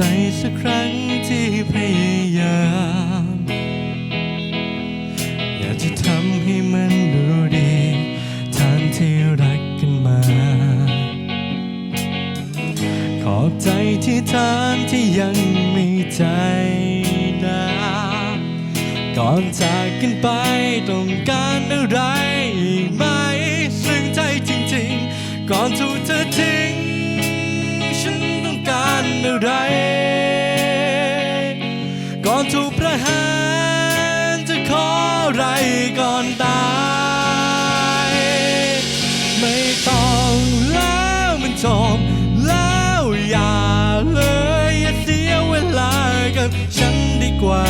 ใจสักครั้งที่พยายาม อยากจะทำให้มันดูดีทานที่รักกันมา ขอบใจที่ทานที่ยังมีใจนะก่อนจากกันไปต้องการอะไรอีกไหมซึ่งใจจริงๆ ก่อนถูกเธอทิ้ง ฉันต้องการอะไร อนถูกประหารจะขออะไรก่อนตาย ไม่ต้องแล้วมันจบแล้วอย่าเลยอย่าเสียเวลากับฉันดีกว่า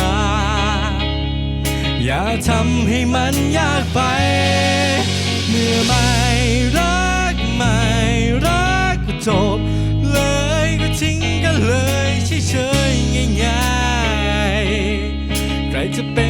อย่าทำให้มันยากไป เมื่อม่รั ๆใ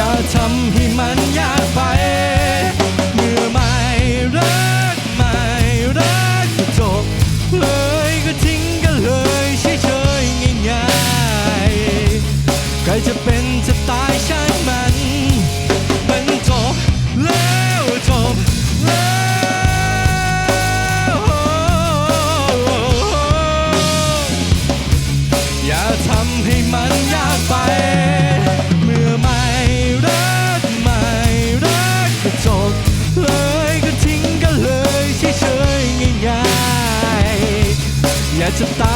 อย่าทำให้มันยากไป เมื่อไม่รักไม่รักก็จบเลยก็ทิ้งกันเลยเฉยๆง่ายๆใครจะเป็นจะตายช่างมัน มันจบแล้วจบแล้วอย่าทำให้มันยากไป ๆ